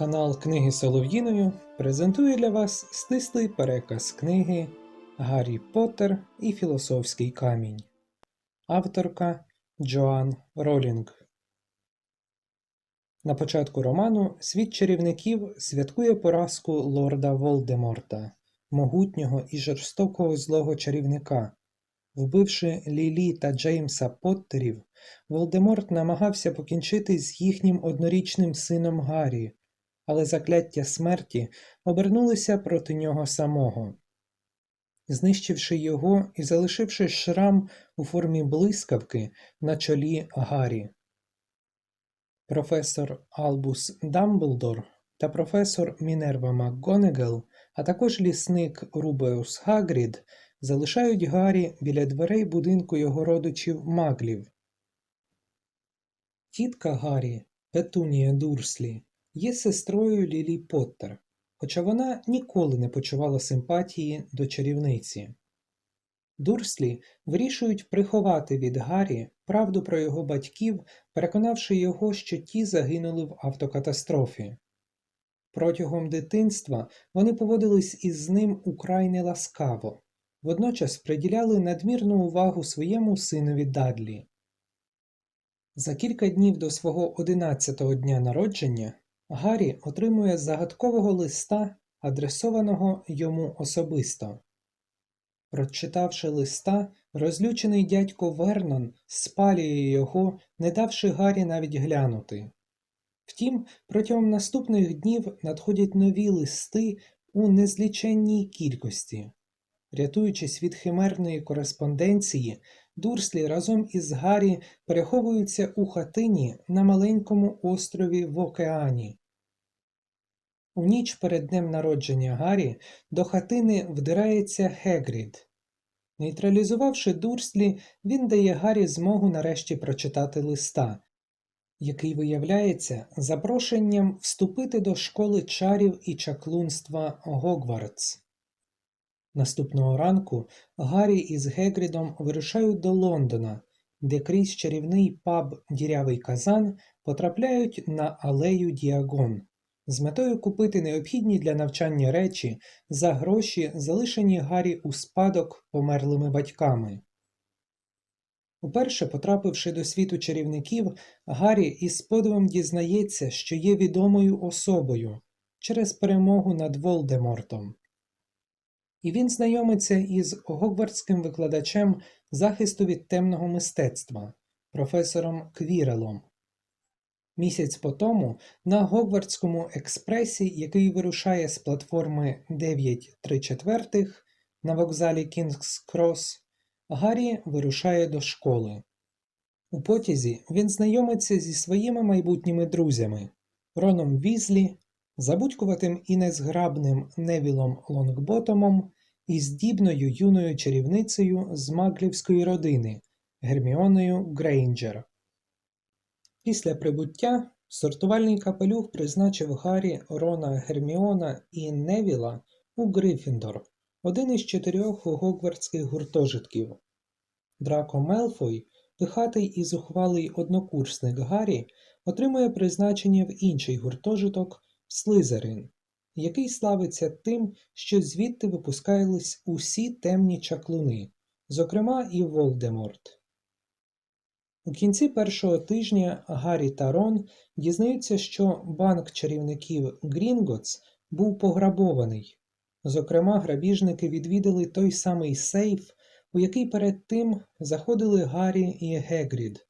Канал Книги Солов'їною презентує для вас стислий переказ книги Гаррі Поттер і Філософський камінь. Авторка Джоан Ролінг. На початку роману світ чарівників святкує поразку лорда Волдеморта, могутнього і жорстокого злого чарівника. Вбивши Лілі та Джеймса Поттерів, Волдеморт намагався покінчити з їхнім однорічним сином Гаррі, але закляття смерті обернулися проти нього самого. Знищивши його і залишивши шрам у формі блискавки на чолі Гаррі. Професор Албус Дамблдор та професор Мінерва МакГонегел, а також лісник Рубеус Хагрід залишають Гаррі біля дверей будинку його родичів Маглів. Тітка Гаррі, Петунія Дурслі, є сестрою Лілі Поттер, хоча вона ніколи не почувала симпатії до чарівниці. Дурслі вирішують приховати від Гаррі правду про його батьків, переконавши його, що ті загинули в автокатастрофі. Протягом дитинства вони поводились із ним украй неласкаво, водночас приділяли надмірну увагу своєму синові Дадлі. За кілька днів до свого одинадцятого дня народження Гаррі отримує загадкового листа, адресованого йому особисто. Прочитавши листа, розлючений дядько Вернон спалює його, не давши Гаррі навіть глянути. Втім, протягом наступних днів надходять нові листи у незліченній кількості. Рятуючись від химерної кореспонденції, Дурслі разом із Гаррі переховуються у хатині на маленькому острові в океані. У ніч перед днем народження Гаррі до хатини вдирається Хегрід. Нейтралізувавши Дурслі, він дає Гаррі змогу нарешті прочитати листа, який виявляється запрошенням вступити до школи чарів і чаклунства Гогвартс. Наступного ранку Гаррі із Гегрідом вирушають до Лондона, де крізь чарівний паб Дірявий казан потрапляють на алею Діагон з метою купити необхідні для навчання речі за гроші, залишені Гаррі у спадок померлими батьками. Уперше потрапивши до світу чарівників, Гаррі із подивом дізнається, що є відомою особою через перемогу над Волдемортом. І він знайомиться із гогвардським викладачем захисту від темного мистецтва, професором Квірелом. Місяць по тому на Гогвардському експресі, який вирушає з платформи 9 3 четвертих на вокзалі Кінгс Крос, Гаррі вирушає до школи. У потязі він знайомиться зі своїми майбутніми друзями Роном Візлі, забудькуватим і незграбним Невілом Лонгботомом і здібною юною чарівницею з маглівської родини Герміоною Грейнджер. Після прибуття сортувальний капелюх призначив Гаррі, Рона, Герміона і Невіла у Грифіндор, один із чотирьох гогвардських гуртожитків. Драко Мелфой, пихатий і зухвалий однокурсник Гаррі, отримує призначення в інший гуртожиток Слизерин, який славиться тим, що звідти випускались усі темні чаклуни, зокрема і Волдеморт. У кінці першого тижня Гаррі та Рон дізнаються, що банк чарівників Грінготс був пограбований. Зокрема, грабіжники відвідали той самий сейф, у який перед тим заходили Гаррі і Гегрід.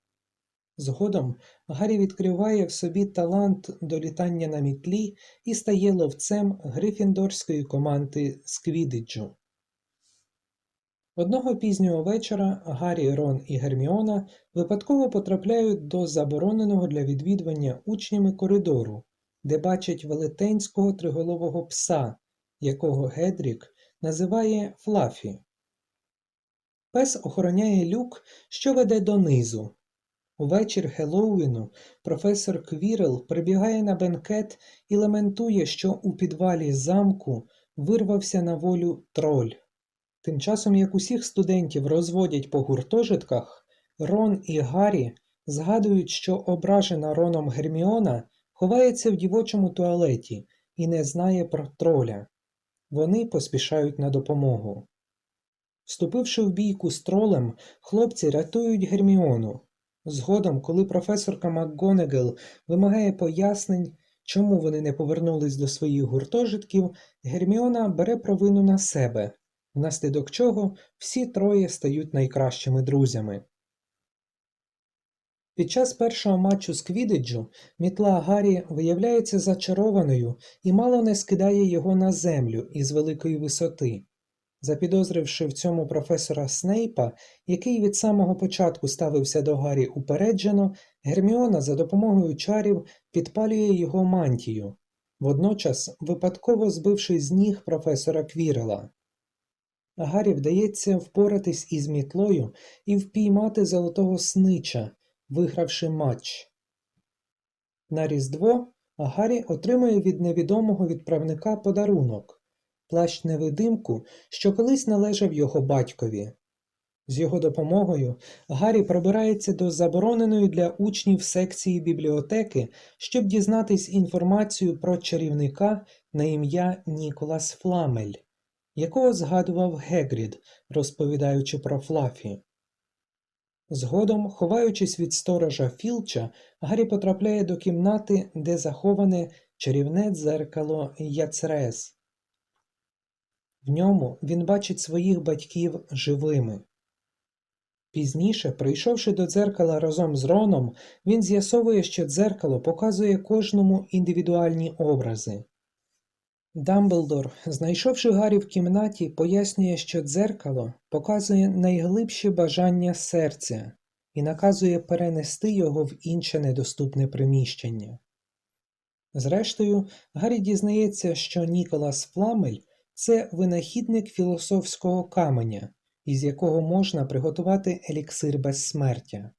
Згодом Гаррі відкриває в собі талант до літання на мітлі і стає ловцем грифіндорської команди Сквідиджу. Одного пізнього вечора Гаррі, Рон і Герміона випадково потрапляють до забороненого для відвідування учнями коридору, де бачать велетенського триголового пса, якого Гедрік називає Флафі. Пес охороняє люк, що веде донизу. Увечір Геловіну професор Квірел прибігає на бенкет і лементує, що у підвалі замку вирвався на волю троль. Тим часом, як усіх студентів розводять по гуртожитках, Рон і Гаррі згадують, що ображена Роном Герміона ховається в дівочому туалеті і не знає про троля. Вони поспішають на допомогу. Вступивши в бійку з тролем, хлопці рятують Герміону. Згодом, коли професорка МакГонегел вимагає пояснень, чому вони не повернулись до своїх гуртожитків, Герміона бере провину на себе, внаслідок чого всі троє стають найкращими друзями. Під час першого матчу з Квідиджу мітла Гаррі виявляється зачарованою і мало не скидає його на землю із великої висоти. Запідозривши в цьому професора Снейпа, який від самого початку ставився до Гаррі упереджено, Герміона за допомогою чарів підпалює його мантію, водночас випадково збивши з ніг професора Квірела. Гаррі вдається впоратись із мітлою і впіймати золотого снича, вигравши матч. На Різдво Гаррі отримує від невідомого відправника подарунок плащ невидимку, що колись належав його батькові. З його допомогою Гаррі пробирається до забороненої для учнів секції бібліотеки, щоб дізнатись інформацію про чарівника на ім'я Ніколас Фламель, якого згадував Гегрід, розповідаючи про Флафі. Згодом, ховаючись від сторожа Філча, Гаррі потрапляє до кімнати, де заховане чарівне дзеркало Яцрес. В ньому він бачить своїх батьків живими. Пізніше, прийшовши до дзеркала разом з Роном, він з'ясовує, що дзеркало показує кожному індивідуальні образи. Дамблдор, знайшовши Гаррі в кімнаті, пояснює, що дзеркало показує найглибші бажання серця і наказує перенести його в інше недоступне приміщення. Зрештою, Гаррі дізнається, що Ніколас Фламель це винахідник філософського каменя, із якого можна приготувати еліксир безсмертя.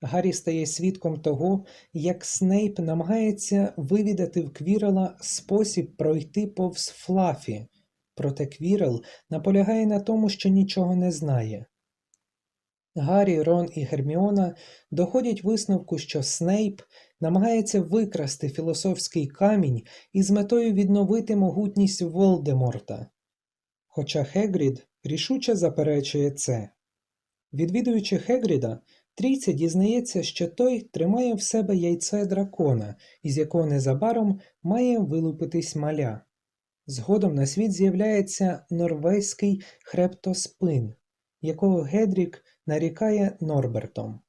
Гаррі стає свідком того, як Снейп намагається вивідати в Квірела спосіб пройти повз Флафі, проте Квірел наполягає на тому, що нічого не знає. Гаррі, Рон і Герміона доходять висновку, що Снейп намагається викрасти філософський камінь із метою відновити могутність Волдеморта. Хоча Хегрід рішуче заперечує це. Відвідуючи Хегріда, трійця дізнається, що той тримає в себе яйце дракона, із якого незабаром має вилупитись маля. Згодом на світ з'являється норвезький хрептоспин, якого Гедрік нарікає Норбертом.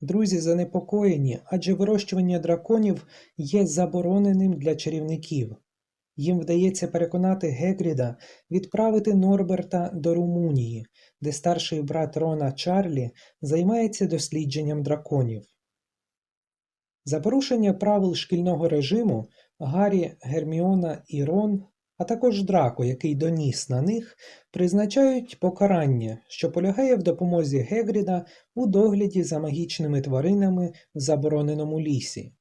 Друзі занепокоєні, адже вирощування драконів є забороненим для чарівників. Їм вдається переконати Гегріда відправити Норберта до Румунії, де старший брат Рона Чарлі займається дослідженням драконів. За порушення правил шкільного режиму Гаррі, Герміона і Рон а також драко, який доніс на них, призначають покарання, що полягає в допомозі Гегріда у догляді за магічними тваринами в забороненому лісі.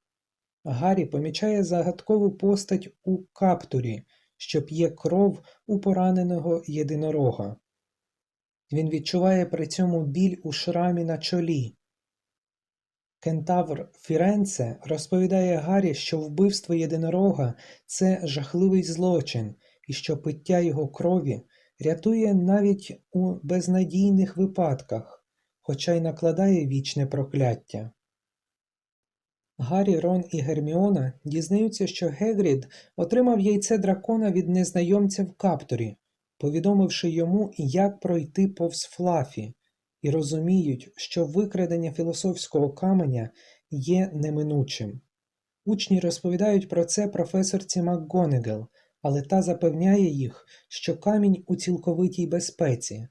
Гаррі помічає загадкову постать у каптурі, що п'є кров у пораненого єдинорога. Він відчуває при цьому біль у шрамі на чолі, Кентавр Фіренце розповідає Гаррі, що вбивство єдинорога це жахливий злочин і що пиття його крові рятує навіть у безнадійних випадках, хоча й накладає вічне прокляття. Гаррі, Рон і Герміона дізнаються, що Гегрід отримав яйце дракона від незнайомця в капторі, повідомивши йому, як пройти повз Флафі, і розуміють, що викрадення філософського каменя є неминучим. Учні розповідають про це професорці МакГонегел, але та запевняє їх, що камінь у цілковитій безпеці.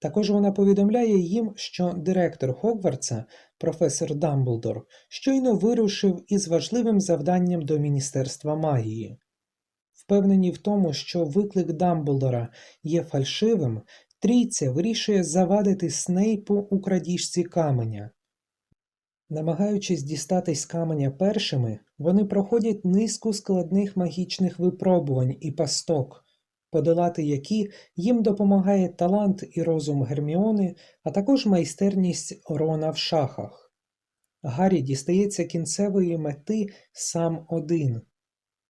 Також вона повідомляє їм, що директор Хогвартса, професор Дамблдор, щойно вирушив із важливим завданням до Міністерства магії. Впевнені в тому, що виклик Дамблдора є фальшивим, Трійця вирішує завадити Снейпу у крадіжці каменя. Намагаючись дістатись каменя першими, вони проходять низку складних магічних випробувань і пасток, подолати які їм допомагає талант і розум Герміони, а також майстерність Рона в шахах. Гаррі дістається кінцевої мети сам один.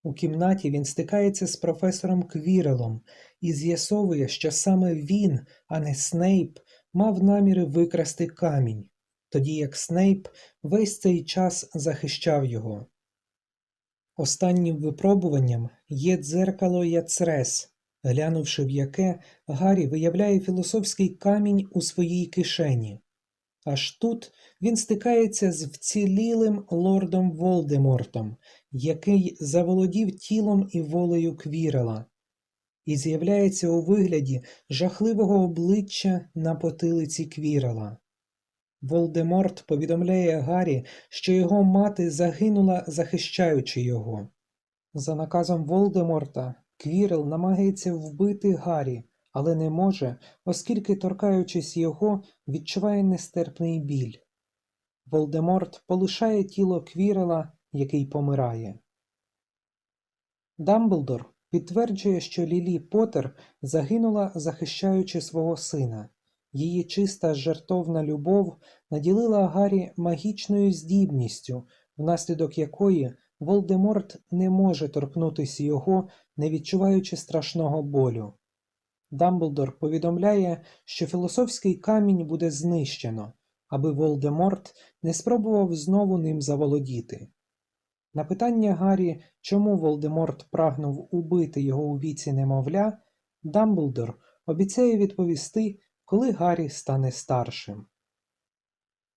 У кімнаті він стикається з професором Квірелом і з'ясовує, що саме він, а не Снейп, мав наміри викрасти камінь, тоді як Снейп весь цей час захищав його. Останнім випробуванням є дзеркало Яцрес, глянувши в яке, Гаррі виявляє філософський камінь у своїй кишені. Аж тут він стикається з вцілілим лордом Волдемортом, який заволодів тілом і волею Квірела, і з'являється у вигляді жахливого обличчя на потилиці Квірела. Волдеморт повідомляє Гаррі, що його мати загинула, захищаючи його. За наказом Волдеморта, Квірел намагається вбити Гаррі, але не може, оскільки, торкаючись його, відчуває нестерпний біль. Волдеморт полишає тіло Квірела, який помирає. Дамблдор підтверджує, що Лілі Поттер загинула, захищаючи свого сина. Її чиста жертовна любов наділила Гаррі магічною здібністю, внаслідок якої Волдеморт не може торкнутися його, не відчуваючи страшного болю. Дамблдор повідомляє, що філософський камінь буде знищено, аби Волдеморт не спробував знову ним заволодіти. На питання Гаррі, чому Волдеморт прагнув убити його у віці немовля, Дамблдор обіцяє відповісти, коли Гаррі стане старшим.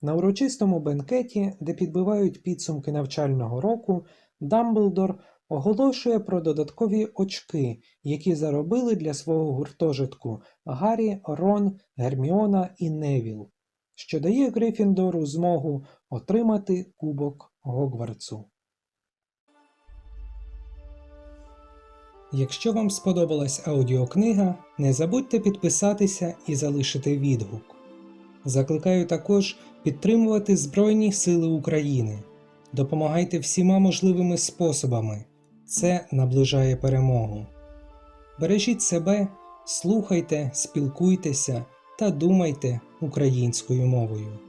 На урочистому бенкеті, де підбивають підсумки навчального року, Дамблдор оголошує про додаткові очки, які заробили для свого гуртожитку Гаррі, Рон, Герміона і Невіл, що дає Грифіндору змогу отримати кубок Гогвартсу. Якщо вам сподобалась аудіокнига, не забудьте підписатися і залишити відгук. Закликаю також підтримувати Збройні Сили України. Допомагайте всіма можливими способами. Це наближає перемогу. Бережіть себе, слухайте, спілкуйтеся та думайте українською мовою.